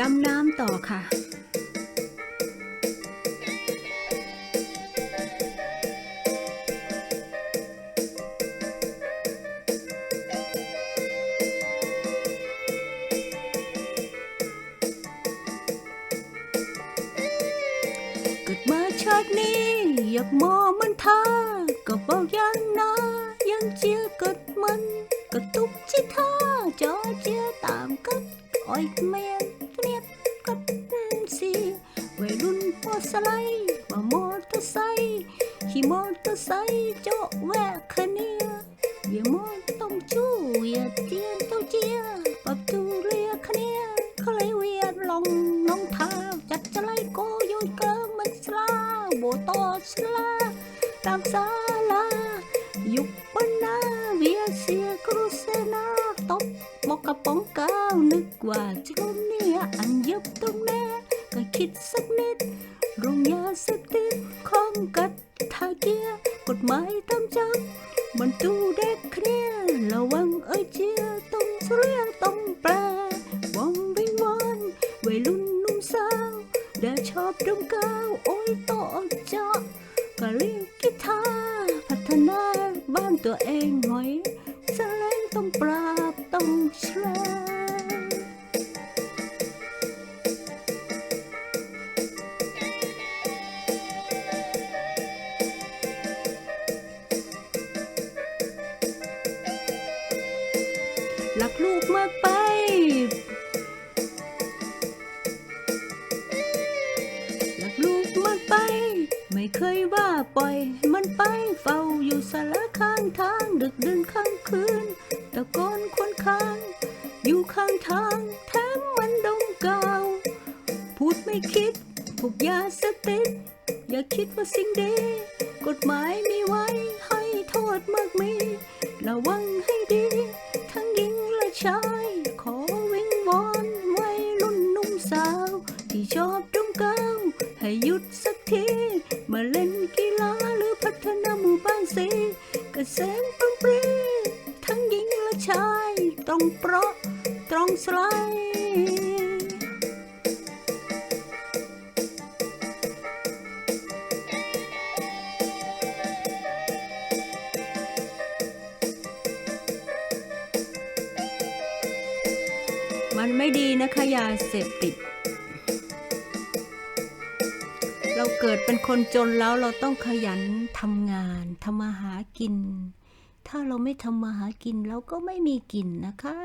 ดำน้ำต่อค่ะ เกิดมาชาตินี้ อยากมอมันท่าก็บอกยังนะยังเจียกดมันกระตุกชิท่าจอเจียตามกัดอ้อ สไลด์ว่ามอเตอร์ไซค์ขี่มอเตอร์ไซค์เจาะแวะคะเนียเวียมอต้องจู้เวียเจียนเต้าเจียปับตูเรียคะเนียเขาเลยเวียนลงน้องเท้าจัดจะไล่โกโยนเกิมมันสลาโบโตสลาตามศาลายุคปนาเวียเสียครูเซนาตบบอกกระป๋องก้าวนึกว่าจะลมเนี่ยอันยับตรงแน่ก็คิดสักนิด กฎหมายตามจับมันตู้เด็กเครียดระวังเอ้ยเชียต้องเสียงต้องแปลวองวิงวอนวัยรุ่นนุ่มสาวเดาชอบดมกาวโอ้ยต่อเจาะกะเรียกกีตาร์พัฒนาบ้านตัวเองหน่อย หลักลูกมากไปหลักลูกมันไป ไม่เคยว่าปล่อยให้มันไปเฝ้าอยู่สารข้างทางดึกดื่นข้างคืนตะโกนควนคาง อยู่ข้างทางแถมมันดมกาว พูดไม่คิดพวกยาเสพติด อย่าคิดว่าสิ่งดี กฎหมายมีไว้ให้โทษมากมีระวังให้ ชาย ขอวิงวอนไว้รุ่นนุ่มสาว ที่ชอบดมกาวให้หยุดสักที มาเล่นกีฬาหรือพัฒนาหมู่บ้านสิเกษมปรนปรีทั้งหญิงและชาย ตรงเปราะตรงสไลด์ มันไม่ดีนะคะยาเสพติด เราเกิดเป็นคนจนแล้วเราต้องขยันทำงานทำมาหากิน ถ้าเราไม่ทำมาหากินเราก็ไม่มีกินนะคะ